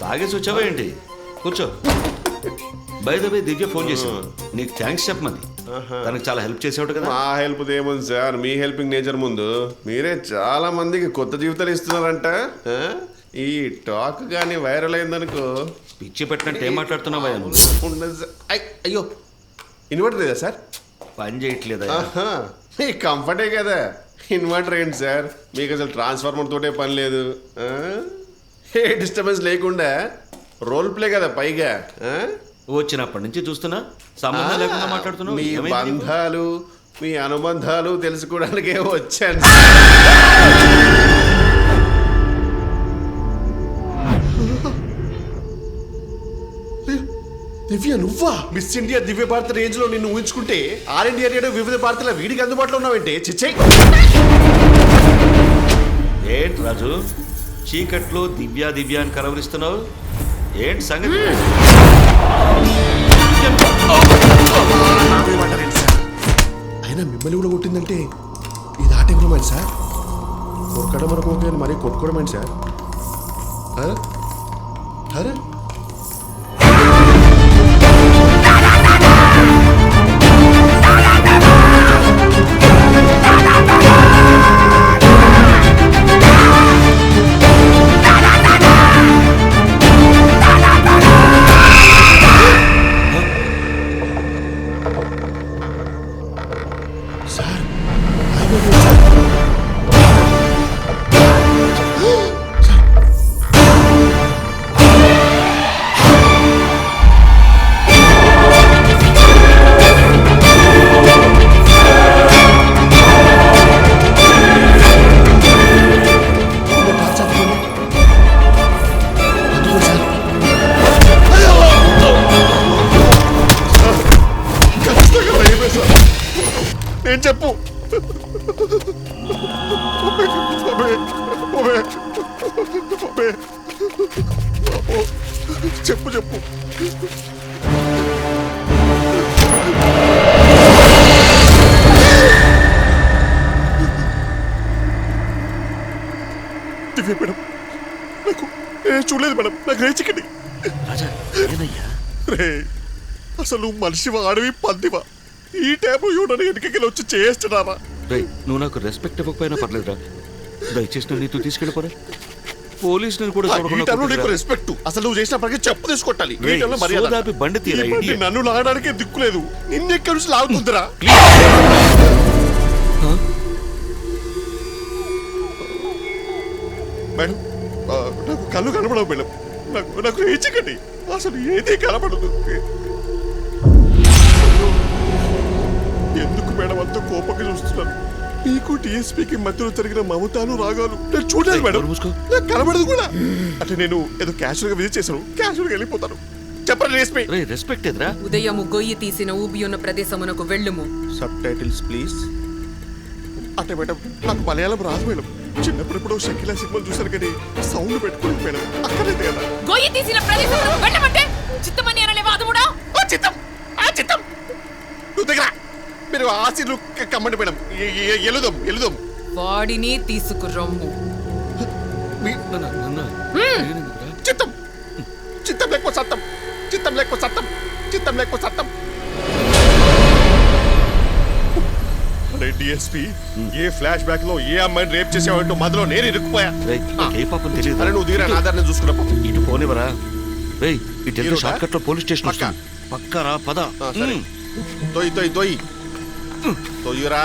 తాగేసి వచ్చావా ఏంటి? కూర్చో. By the way Divya phone చేసావు నీకు థ్యాంక్స్ చెప్పమని. తనకు చాలా హెల్ప్ చేసేవాడు కదా. మా హెల్ప్ ఏముంది సార్ మీ హెల్పింగ్ నేచర్ ముందు మీరే చాలా మందికి కొత్త జీవితాలు ఇస్తున్నారంట? ఈ టాక్ కానీ వైరల్ అయిందనుకో. పిచ్చి పెట్టినట్టు ఏం మాట్లాడుతున్నావా అయ్యో. ఇన్వర్టర్ లేదా సార్? పని చేయట్లేదా? మీ కంఫర్టే కదా. ఇన్వర్టర్ ఏంటి సార్? మీకు అసలు ట్రాన్స్ఫార్మర్ తోటే పని లేదు? ఏ డిస్టర్బెన్స్ లేకుండా రోల్ ప్లే కదా పైగా ఆ? వచ్చినప్పటి నుంచి చూస్తున్నా సంబంధం లేకుండా మాట్లాడుతున్నావు. మీ ఏమైంది నీకు? బంధాలు మీ అనుబంధాలు తెలుసుకోవడానికే వచ్చాను. దివ్య నువ్వా? మిస్ ఇండియా దివ్య భారత రేంజ్లో నిన్ను ఊహించుకుంటే ఆల్ ఇండియా రేడియో వివిధ భారతల వీడికి అందుబాటులో ఉన్నావంటే? చిచ్చై ఏంటి రాజు? చీకట్లో దివ్య దివ్య అని కలవరిస్తున్నావు? ఏంటి సంగతి? అయినా మిమ్మల్ని కూడా కొట్టిందంటే ఇది ఆ టైంలో మైండ్ సార్? కొరకడం ఓకే కానీ మరీ కొట్టుకోవడం ఏంటి సార్? అరే! నేను చెప్పు? చెప్పు చెప్పు. దివ్య మేడం నాకు నేను చూడలేదు మేడం నాకు రేచికండి రాజా ఏదయ్యా? రే అసలు మనిషివా అడవి పందివా? ఈ టైంలో ఎవడని వెనకకి వచ్చి చేస్తున్నావా రేయ్ నువ్వు నాకు రెస్పెక్ట్ ఇవ్వకపోయినా పర్లేదురా. దయచేసి నన్ను నీతో తీసుకెళ్ళిపోరా. పోలీసులను కూడా ఈ చూడకుండా టైంలో నీకు కొట్టుకురా. రెస్పెక్ట్ అసలు నువ్వు చేసిన పనికి చెప్పు తీసుకొట్టాలి. ఈ రేయ్, టైంలో మర్యాద. సోదాపి బండి తీరా, ఈ బండి idiot. నన్ను లాగడానికే దిక్కులేదు నిన్నెక్కడి నుంచి లాగుతుందిరా? మేడం ఆ, నాకు కళ్ళు కనబడవు మేడం. నాకు నాకు ఏచికండి అసలు ఏది కనబడదు. ఎందుకు మేడం అంత కోపంగా చూస్తున్నాను మీకు టీఎస్పీకి మధ్యలో జరిగిన మమతాలు రాగాలు నేను చూడలేదు మేడం. నాకు కనబడదు కూడా. అంటే నేను ఏదో క్యాషువల్గా విజిట్ చేశాను. క్యాషువల్గా వెళ్ళిపోతాను. చెప్పండి టీఎస్పీ. రేయ్ రెస్పెక్ట్ ఎదురా ఉదయము గొయ్యి తీసిన ఊబియున్న ప్రదేశమునకు వెళ్ళుము. సబ్ టైటిల్స్ ప్లీజ్ అంటే మేడం నాకు మలయాళం రాదు మేడం. చిన్నప్పుడు ఎప్పుడో షకిలా సినిమా చూశాను కానీ సౌండ్ పెట్టుకోండి మేడం. అక్కర్లేదు కదా. గొయ్యి తీసిన ప్రదేశమునకు వెళ్ళమంటే చిత్తమని అనలేవా అదుముడా ఆ చిత్తం! ఆ చిత్తం! నువ్వు దగ్గర! మీరు ఆశీలు కమ్మండి మేడం. ఎలుదాం ఎలుదాం. వాడిని తీసుకురమ్ము? చిత్తం. చిత్తం లేకపోతే సత్తం. చిత్తం లేకపోతే సత్తం. చిత్తం లేకపోతే సత్తం. అరే డిఎస్పీ ఏ ఫ్లాష్ బ్యాక్లో ఏ అమ్మాయిని రేప్ చేసావంటూ మధ్యలో నేను ఇరుక్కుపోయా? ఏ పాపం అరే తెలియదు నువ్వు దిగిరా నా దారిని చూసుకున్నా ఇటు పోనివరా రేయ్ ఇటు? షార్ట్ కట్లో పోలీస్ స్టేషన్ పక్కా. పక్కరా పద. ఆ, సరే. ఉమ్. తొయ్యి తొయ్యి తొయ్యి తొయ్యురా